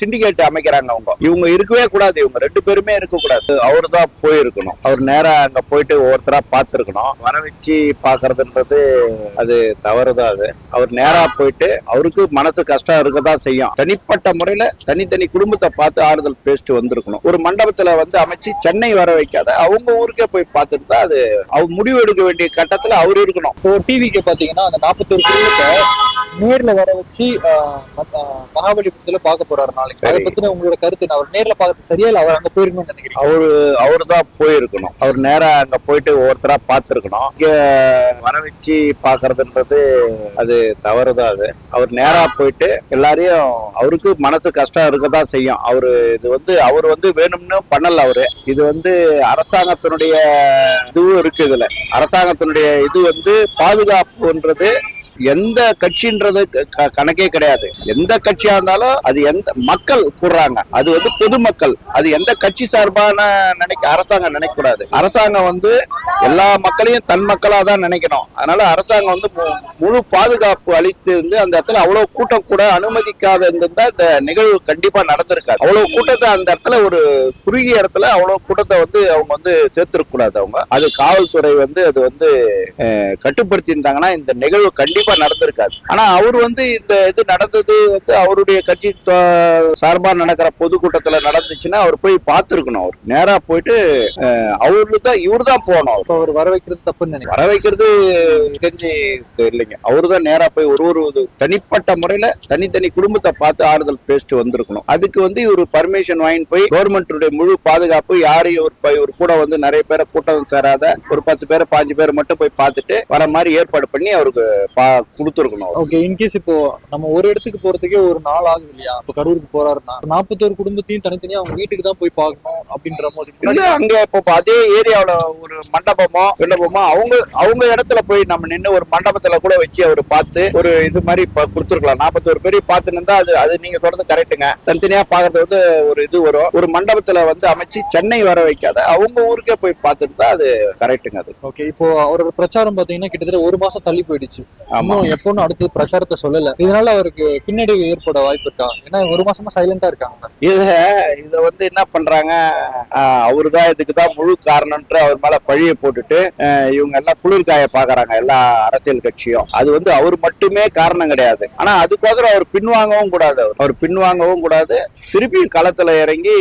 Syndicate அமைக்கிறாங்க அவங்க. இவங்க இருக்கவே கூடாது. இவங்க ரெண்டு பேருமே இருக்க கூடாது. அவரு தான் போயிருக்கணும். அவர் நேரா அங்க போயிட்டு ஒவ்வொருத்தரா பார்த்துருக்கணும். வர வச்சு பாக்குறதுன்றது அது தவறுதான் அது. அவர் நேரா போயிட்டு அவருக்கு மனசு கஷ்டம் இருக்கதான் செய்யும். தனிப்பட்ட முறையில தனித்தனி குடும்பத்தை பார்த்து ஆறுதல் பேசிட்டு வந்திருக்கணும். ஒரு மண்டபத்துல வந்து அமைச்சு சென்னை வர வைக்காத அவங்க ஊருக்கே போய் பார்த்துட்டு தான் அது அவர் முடிவு எடுக்க வேண்டிய கட்டத்துல அவர் இருக்கணும். இப்போ டிவிக்கு பாத்தீங்கன்னா அந்த நாற்பத்தொரு குடும்பத்தை நேர்ல வர வச்சு ஆஹ், மகாபலிபுரத்துல பார்க்க போறாரு நாளைக்கு. அதை. பத்தின உங்களோட கருத்து என்ன? அவர் நேர்ல பார்க்கறது சரியா இல்ல? அவர் அங்க போயிருக்கணும்னு நினைக்கிறீங்க? அவரு அவரு தான் போயிருக்கணும். அவர் நேரா அங்க போயிட்டு ஒவ்வொருத்தரா பார்த்திருக்கணும். இங்க வர வச்சு பாக்குறதுன்றது அது தவறுதான் அது. அவர் நேரா போயிட்டு எல்லாரையும் அவருக்கு மனசு கஷ்டம் இருக்கதான் செய்யும். அவரு இது வந்து அவர் வந்து வேணும்னு பண்ணல அவரு. இது வந்து அரசாங்கத்தினுடைய இதுவும் இருக்கு இதுல. அரசாங்கத்தினுடைய இது வந்து பாதுகாப்புன்றது எந்த கட்சின்றது க- கணக்கே கிடையாது. எந்த கட்சியா இருந்தாலும் அது எந்த மக்கள் கூடுறாங்க அது வந்து பொதுமக்கள் அது எந்த கட்சி சார்பான நினைக்க அரசாங்கம் நினைக்கக்கூடாது. அரசாங்கம் வந்து எல்லா மக்களையும் தன் மக்களா தான் நினைக்கணும். அதனால அரசாங்கம் வந்து மு- முழு பாதுகாப்பு அளித்து இருந்து அந்த இடத்துல அவ்வளவு கூட்டம் கூட அனுமதிக்காத இருந்தா இந்த நிகழ்வு கண்டிப்பா நடந்திருக்காது. அவ்வளவு கூட்டத்தை அந்த இடத்துல ஒரு குறுகிய இடத்துல அவ்வளவு கூட்டத்தை வந்து அவங்க வந்து சேர்த்திருக்கூடாது அவங்க. அது காவல்துறை வந்து அது வந்து கட்டுப்படுத்தி இருந்தாங்கன்னா இந்த நிகழ்வு கண்டிப்பா நடந்திருக்காது. ஆனா அவர் வந்து இந்த இது நடந்தது வந்து அவருடைய கட்சி தொ- சார்பா நடக்கிற பொதுக்கூட்டத்துல நடந்துச்சுன்னா அவர் போய் பார்த்திருக்கணும் அவர். நேரா போயிட்டு அவரு தான் இவர் தான் போகணும் அவர். வர வைக்கிறது தப்புன்னு வர வைக்கிறது தெரிஞ்சு இல்லைங்க. அவரு தான் நேரா போய் ஒரு ஒரு தனிப்பட்ட முறையில தனித்தனி குடும்பத்தை பார்த்து ஆறுதல் பேசிட்டு வந்திருக்கணும். அதுக்கு வந்து இவர் பர்மிஷன் வாங்கிட்டு போய் கவர்மெண்ட்டுடைய முழு பாதுகாப்பு யாரையும் ஒரு ஒரு கூட வந்து நிறைய பேரை கூட்டம் சேராத ஒரு பத்து பேர் பாஞ்சு பேர் மட்டும் போய் பார்த்துட்டு வர மாதிரி ஏற்பாடு பண்ணி அவருக்கு கொடுத்துருக்கணும். ஓகே இன்கேஸ் இப்போ நம்ம ஒரு இடத்துக்கு போறதுக்கே ஒரு நாள் ஆகுது இல்லையா? இப்போ கரூருக்கு போறாருன்னா நாற்பத்தோரு குடும்பத்தையும் தனித்தனியா அவங்க வீட்டுக்கு தான் போய் பார்க்கணும் அப்படின்ற போது அங்க இப்போ அதே ஏரியாவுல ஒரு மண்டபமோ விண்ணப்பமோ அவங்க அவங்க இடத்துல போய் நம்ம நின்னு ஒரு மண்டபத்துல கூட வச்சு அவர் பார்த்து ஒரு இது மாதிரி கொடுத்துருக்கலாம். நாற்பத்தோரு பேர் பார்த்து நின்றா அது அது நீங்க தொடர்ந்து கரெக்டுங்க தனித்தனியா பாக்குறது வந்து ஒரு இது வரும். ஒரு மண்டபத்துல வந்து அமைச்சு சென்னை வர வைக்காத அவங்க ஊருக்கே போய் பார்த்துட்டு அது கரெக்டுங்க அது. ஓகே இப்போ அவரோட பிரச்சாரம் பாத்தீங்கன்னா கிட்டத்தட்ட ஒரு மாசம் தள்ளி போயிடுச்சு. ஆமா. எப்போன்னு அடுத்து பிரச்சாரத்தை சொல்லல. இதனால அவருக்கு பின்னடைவு ஏற்பட வாய்ப்பு இருக்கா? ஏன்னா ஒரு மாசமா சைலண்டா இருக்காங்க. இத இத வந்து என்ன பண்றாங்க? அவரு தான் இதுக்கு தான் முழு காரணம்ன்ற அவர் மேல பழிய போட்டுட்டு இவங்க எல்லாம் குளிர்காய பாக்குறாங்க எல்லா அரசியல் கட்சியும். அது வந்து அவர் மட்டுமே காரணம் கிடையாது. ஆனா அதுக்கோசரம் அவர் பின்வாங்கவும் கூடாது அவர். அவர் பின்வாங்கவும் கூடாது. திருப்பியும் களத்துல இறங்கி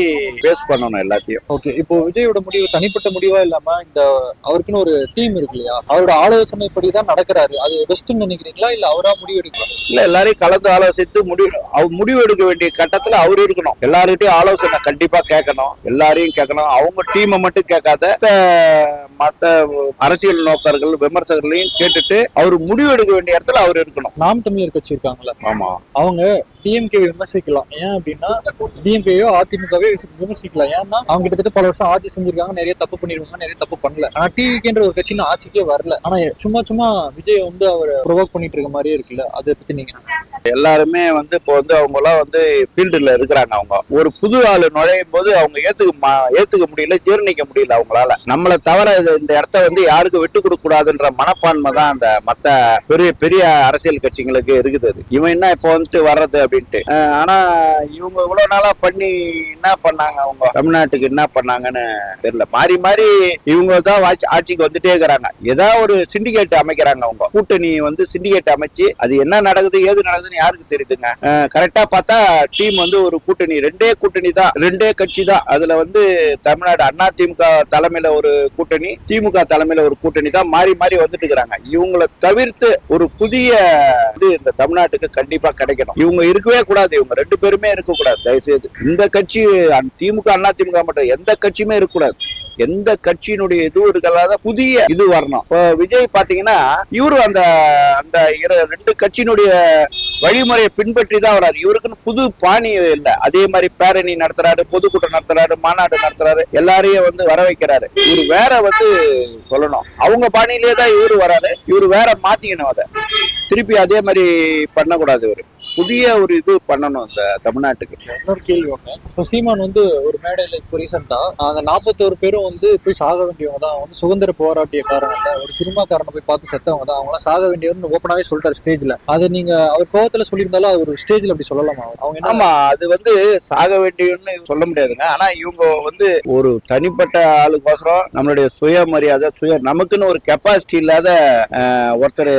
பேஸ் பண்ணணும் எல்லாத்தையும். ஓகே இப்போ விஜயோட முடிவு தனிப்பட்ட முடிவா இல்லாம இந்த அவருக்குன்னு ஒரு டீம் இருக்கு இல்லையா? அவரோட ஆலோசனைப்படி தான் நடக்கிறாரு. அது பெஸ்ட்னு நினைக்கிறீங்களா? இல்ல அவரா முடிவு எடுக்கலாம் இல்ல எல்லாரையும் கலந்து ஆலோசித்து முடிவு அவர் முடிவு எடுக்க வேண்டிய கட்டத்துல அவர் இருக்கணும். எல்லார்கிட்டயும் ஆலோசனை கண்டிப்பா கேட்கணும். எல்லாரையும் கேட்கணும். அவங்க டீமை மட்டும் கேட்காத மத்த- மத்த அரசியல் நோக்கர்கள் விமர்சகர்களையும் கேட்டுட்டு அவர் முடிவு எடுக்க வேண்டிய இடத்துல அவர் இருக்கணும். நாம் தமிழர் கட்சி இருக்காங்கல்ல. ஆமா. அவங்க டிஎம்கே விமர்சிக்கலாம். ஏன் அப்படின்னா டிஎம்கேயோ அதிமுகவே விமர்சிக்கலாம் ஏன்னா அவங்க கிட்டத்தட்ட பல வருஷம் ஆட்சி செஞ்சிருக்காங்க நிறைய தப்பு பண்ணிருக்காங்க நிறைய தப்பு பண்ணல. ஆனா டிவிக்கேன்ற ஒரு கட்சின்னு ஆட்சிக்கே வரல. ஆனா சும்மா சும்மா விஜய் வந்து அவர் ப்ரொவோக் பண்ணிட்டு இருக்க மாதிரியே இருக்குல்ல? அதை பத்தி நீங்க எல்லாருமே வந்து இப்போ வந்து அவங்க எல்லாம் வந்து ஃபீல்டுல இருக்கிறாங்க அவங்க. ஒரு புது ஆள் நுழையும் போது அவங்க ஏத்துக்க மா- ஏத்துக்க முடியல ஜீர்ணிக்க முடியல அவங்களால. நம்மளை தவிர இந்த இடத்த வந்து யாருக்கும் விட்டு கொடுக்க கூடாதுன்ற மனப்பான்மை தான் அந்த மத்த பெரிய பெரிய அரசியல் கட்சிகளுக்கு இருக்குது அது. இவன் என்ன இப்போ வந்துட்டு வர்றது அப்படின்ட்டு. ஆனா இவங்க இவ்வளவு நாளா பண்ணி என்ன பண்ணாங்க அவங்க? தமிழ்நாட்டுக்கு என்ன பண்ணாங்கன்னு தெரியல. மாறி மாறி இவங்க தான் ஆட்சிக்கு வந்துட்டே இருக்கிறாங்க. ஏதாவது ஒரு சிண்டிகேட் அமைக்கிறாங்க அவங்க. கூட்டணி வந்து சிண்டிகேட் அமைச்சு அது என்ன நடக்குது ஏது நடக்குதுன்னு யாருக்கு தெரியுதுங்க? கரெக்டா பார்த்தா டீம் வந்து ஒரு கூட்டணி ரெண்டே கூட்டணி தான் ரெண்டே கட்சி தான். அதுல வந்து தமிழ்நாடு அண்ணா திமுக தலைமையில ஒரு கூட்டணி திமுக தலைமையில ஒரு கூட்டணி தான் மாறி மாறி வந்துட்டு இருக்கிறாங்க. இவங்களை தவிர்த்து ஒரு புதிய இது இந்த தமிழ்நாட்டுக்கு கண்டிப்பா கிடைக்கணும். இவங்க இருக்கவே கூடாது இவங்க ரெண்டு பேருமே இருக்க கூடாது தயவுசெய்து இந்த கட்சி திமுக அண்ணா திமுக மட்டும் எந்த கட்சியுமே இருக்கக்கூடாது. எந்த கட்சியினுடைய இதுவும் இருக்கலாத புதிய இது வரணும். இப்போ விஜய் பாத்தீங்கன்னா இவரு அந்த அந்த இரு- ரெண்டு கட்சியினுடைய வழிமுறையை பின்பற்றி தான் வராரு. இவருக்குன்னு புது பாணி இல்லை. அதே மாதிரி பேரணி நடத்துறாரு பொதுக்கூட்டம் நடத்துறாரு மாநாடு நடத்துறாரு எல்லாரையும் வந்து வர வைக்கிறாரு. இவர் வேற வந்து சொல்லணும். அவங்க பாணியிலே தான் இவரு வராரு. இவரு வேற மாத்திக்கணும் அதை. திருப்பி அதே மாதிரி பண்ணக்கூடாது இவரு. புதிய ஒரு இது பண்ணணும் இந்த தமிழ்நாட்டுக்கு. இன்னொரு கேள்வி ஒண்ணு. இப்போ சீமான் வந்து ஒரு மேடையில இப்போ ரீசெண்டா அந்த நாற்பத்தோரு பேரும் வந்து போய் சாக வேண்டியவங்க தான். வந்து சுதந்திர போராட்டியக்காரங்க ஒரு சினிமாக்காரனை போய் பார்த்து செத்தவங்க தான். அவங்களாம் சாக வேண்டியவர்னு ஓப்பனாவே சொல்லிட்டாரு ஸ்டேஜ்ல அதை நீங்க அவர் கோவத்துல சொல்லியிருந்தாலும் அவர் ஒரு ஸ்டேஜ்ல அப்படி சொல்லலாமா? அவங்க என்ன ஆமா அது வந்து சாக வேண்டியன்னு சொல்ல முடியாதுங்க. ஆனா இவங்க வந்து ஒரு தனிப்பட்ட ஆளுக்கோசரம் நம்மளுடைய சுயமரியாதை சுய நமக்குன்னு ஒரு கெப்பாசிட்டி இல்லாத ஒருத்தர்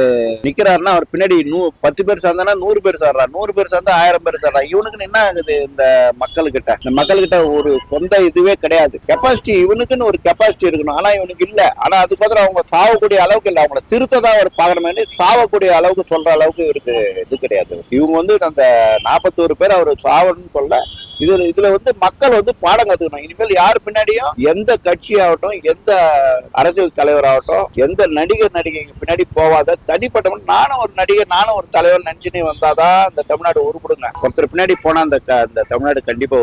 நிக்கிறாருன்னா அவர் பின்னாடி நூ பத்து பேர் சார்ந்தானா நூறு பேர் சாடுறா நூறு பேர் சார்ந்தா ஆயிரம் பேர் சாடுறா இவனுக்கு என்ன ஆகுது இந்த மக்கள்கிட்ட? இந்த மக்கள்கிட்ட ஒரு சொந்த இதுவே கிடையாது. கெப்பாசிட்டி இவனுக்குன்னு ஒரு கெப்பாசிட்டி இருக்கணும். ஆனா இவனுக்கு இல்ல. ஆனா அதுக்கு பதில் அவங்க சாவக்கூடிய அளவுக்கு இல்ல. அவங்கள திருத்ததான் அவர் பார்க்கணுமே சாவக்கூடிய அளவுக்கு சொல்ற அளவுக்கு இவருக்கு இது கிடையாது. இவங்க வந்து அந்த நாற்பத்தோரு பேர் அவர் சாவணும்னு சொல்ல இதுல இதுல வந்து மக்கள் வந்து பாடம் கத்துக்கணும். இனிமேல் யார் பின்னாடியும் எந்த கட்சி ஆகட்டும் எந்த அரசியல் தலைவர் ஆகட்டும் எந்த நடிகர் நடிகைக்கு பின்னாடி போவாத. தனிப்பட்ட நானும் ஒரு நடிகர் நானும் ஒரு தலைவர் நினைச்சுன்னு வந்தாதான் இந்த தமிழ்நாடு உருப்படுங்க. ஒருத்தர் பின்னாடி போனா அந்த தமிழ்நாடு கண்டிப்பா ஒரு